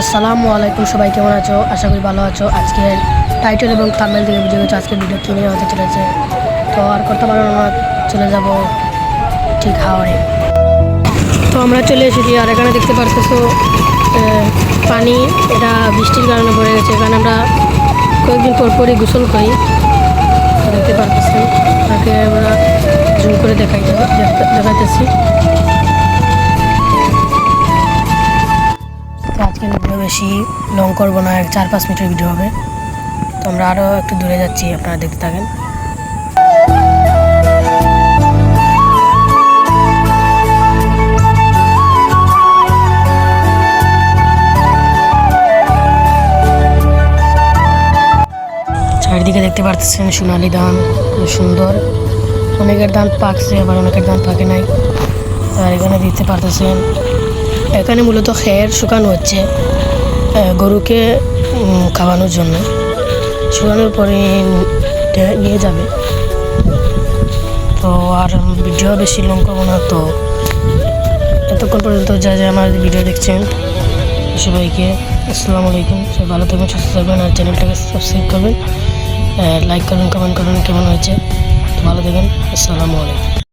আসসালামু আলাইকুম সবাই, কেমন আছো? আশা করি ভালো আছো। আজকে টাইটেল এবং থাম্বনেল থেকে বুঝে গেছো আজকের ভিডিও কী নিয়ে হতে চলেছে, তো আর করতে পারব না, চলে যাব ঠিক হাওড়ে তো আমরা চলে এসেছি, আর এখানে দেখতে পারতেছো পানি, এটা বৃষ্টির কারণে পড়ে গেছে। এখানে আমরা কয়েকদিন পর পরই গোসল করি। দেখতে পারতেছি, তাকে আমরা জুম করে দেখাইতে দেখ- দেখাইতেছি। তো আজকের ভিডিও বেশি লং করব না চার পাঁচ মিনিটের ভিডিও হবে। তো আমরা আরও একটু দূরে যাচ্ছি, আপনারা দেখতে থাকেন। চারিদিকে দেখতে পারতেছেন সোনালি ধান খুব সুন্দর। অনেকের ধান পাকছে, আবার অনেকের ধান পাকে নাই। আর এখানে দেখতে পারতেছেন এখানে মূলত খের শুকানো হচ্ছে গরুকে খাওয়ানোর জন্য। শুকানোর পরে নিয়ে যাবে। তো আর ভিডিও বেশি লং করব না, তো এতক্ষণ পর্যন্ত যা যা আমার ভিডিও দেখছেন, সবাইকে আসসালামু আলাইকুম। সবাই ভালো থাকবেন, সুস্থ থাকবেন, আর চ্যানেলটাকে সাবস্ক্রাইব করবেন লাইক করবেন কমেন্ট করবেন, কেমন হয়েছে ভালো থাকবেন, আসসালামু আলাইকুম।